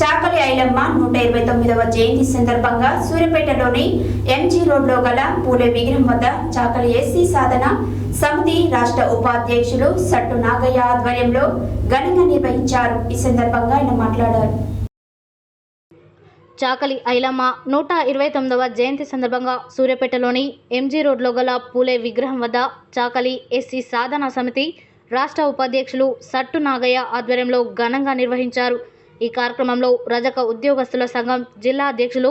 చాకలి ఐలమ్మ నూట ఇరవై తొమ్మిదవ జయంతి సందర్భంగా సూర్యపేటలోని ఎంజీ రోడ్లో గల పూలే విగ్రహం వద్ద చాకలి ఎస్సీ సాధన సమితి రాష్ట్ర ఉపాధ్యక్షులు సట్టు నాగయ్య ఆధ్వర్యంలో ఘనంగా నిర్వహించారు. ఈ సందర్భంగా ఆయన మాట్లాడారు. చాకలి ఐలమ్మ నూట ఇరవై తొమ్మిదవ జయంతి సందర్భంగా సూర్యాపేటలోని ఎంజీ రోడ్లో గల పూలే విగ్రహం వద్ద చాకలి ఎస్సీ సాధన సమితి రాష్ట్ర ఉపాధ్యక్షులు సట్టు నాగయ్య ఆధ్వర్యంలో ఘనంగా నిర్వహించారు. ఈ కార్యక్రమంలో రజక ఉద్యోగస్తుల సంఘం జిల్లా అధ్యక్షులు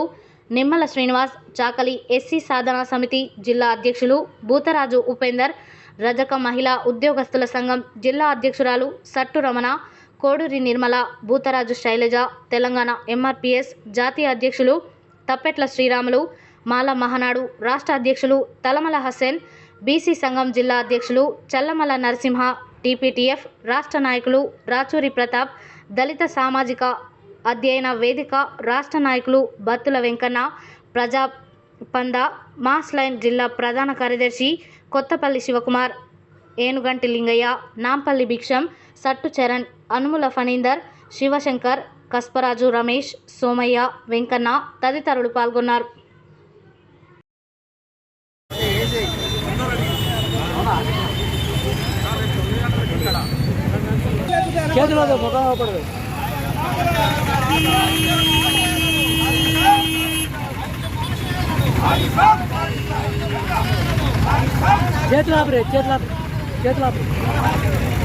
నిమ్మల శ్రీనివాస్ చాకలి ఎస్సీ సాధన సమితి జిల్లా అధ్యక్షులు భూతరాజు ఉపేందర్ రజక మహిళా ఉద్యోగస్తుల సంఘం జిల్లా అధ్యక్షురాలు సట్టు రమణ కోడూరి నిర్మల భూతరాజు శైలజ తెలంగాణ ఎంఆర్పిఎస్ జాతీయ అధ్యక్షులు తప్పెట్ల శ్రీరాములు మాల మహనాడు రాష్ట్ర అధ్యక్షులు తలమల హసేన్ బీసీ సంఘం జిల్లా అధ్యక్షులు చల్లమల నరసింహ టీపీటీఎఫ్ రాష్ట్ర నాయకులు రాచూరి ప్రతాప్ దళిత సామాజిక అధ్యయన వేదిక రాష్ట్ర నాయకులు బత్తుల వెంకన్న ప్రజా పంద మాస్ లైన్ జిల్లా ప్రధాన కార్యదర్శి కొత్తపల్లి శివకుమార్ ఏనుగంటి లింగయ్య నాంపల్లి భిక్షం సట్టు చరణ్ అనుముల ఫణీందర్ శివశంకర్ కస్పరాజు రమేష్ సోమయ్య వెంకన్న తదితరులు పాల్గొన్నారు. ખેંચવા દો ફોકાવા પડે. ચેતલા આપણે ચેતલા ચેતલા આપણે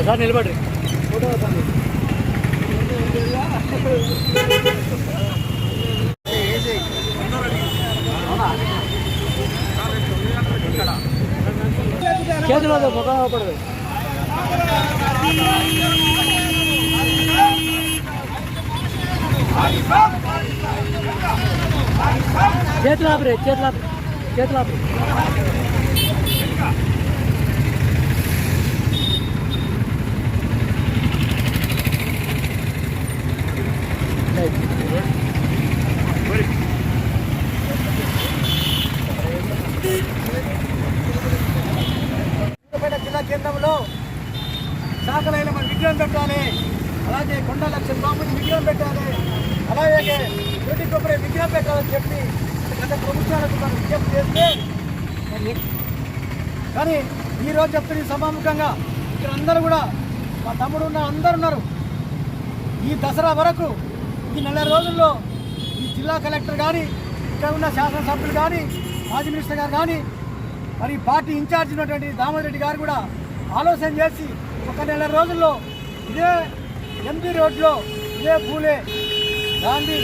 ఒకసారి నిలబడి ఫోటో వస్తుంది చేతిలో ముఖం పడదు చేతులు ఆపరే చేతులు ఆపరే శాఖలైన మన విగ్రహం పెట్టాలి. అలాగే కొండ లక్ష బాబుని విగ్రహం పెట్టాలి. అలాగే రోడ్డు కొబ్బరి విగ్రహం పెట్టాలని చెప్పి గత ప్రభుత్వాలకు మనం విజ్ఞప్తి చేస్తే కానీ ఈరోజు చెప్తున్న సభాముఖంగా ఇక్కడ అందరూ కూడా మా తమ్ముడు ఉన్న అందరు ఉన్నారు. ఈ దసరా వరకు ఈ నెల రోజుల్లో ఈ జిల్లా కలెక్టర్ కానీ ఇక్కడ ఉన్న శాసనసభ్యులు కానీ మాజీ మినిస్టర్ గారు కానీ మరి పార్టీ ఇన్ఛార్జ్ ఉన్నటువంటి దామోదర్ రెడ్డి గారు కూడా ఆలోచన చేసి ఒక నెల రోజుల్లో ఇదే ఎంజీ రోడ్లో ఇదే పూలే. గాంధీ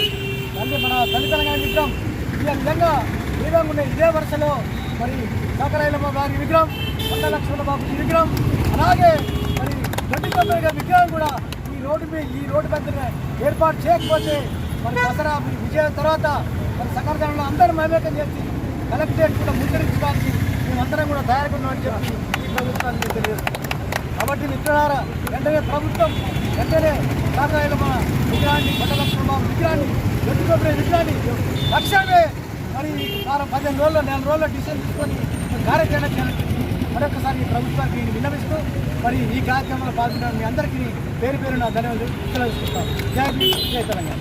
గాంధీ మన దళిత విగ్రహం. ఈ విధంగా ఏ విధంగా ఇదే వరుసలో మరి సాకరాయలమ్మ గారి విగ్రహం వంద లక్షల బాబు విగ్రహం అలాగే మరి దొడ్డి తొమ్మిది విగ్రహం కూడా ఈ రోడ్డు మీద ఈ రోడ్డు దగ్గర ఏర్పాటు చేయకపోతే మరి దసరా విజయం తర్వాత మరి సకరజనంలో అందరూ మమేకం చేసి కలెక్టరేట్ కూడా ముద్రించడానికి మేమందరం కూడా తయారుగా చెప్పి ఈ ప్రభుత్వాన్ని తెలియదు. కాబట్టి మిత్రులారా వెంటనే ప్రభుత్వం వెంటనే కాకాయల మన విగ్రహాన్ని బట్టలక్ష్మ విగ్రహాన్ని దొడ్డుకొబ్బరి విగ్రహాన్ని లక్ష్యమే. మరి వారం పదిహేను రోజుల్లో నెల రోజుల్లో డిసిషన్ తీసుకొని కార్యాచరణ చేయాలి మరొకసారి ఈ ప్రభుత్వానికి విన్నవిస్తూ మరి ఈ కార్యక్రమంలో పాల్గొన్న మీ అందరికీ పేరు పేరు నా ధన్యవాదాలు తెలియజేసుకుంటాం జై జై తెలంగాణ.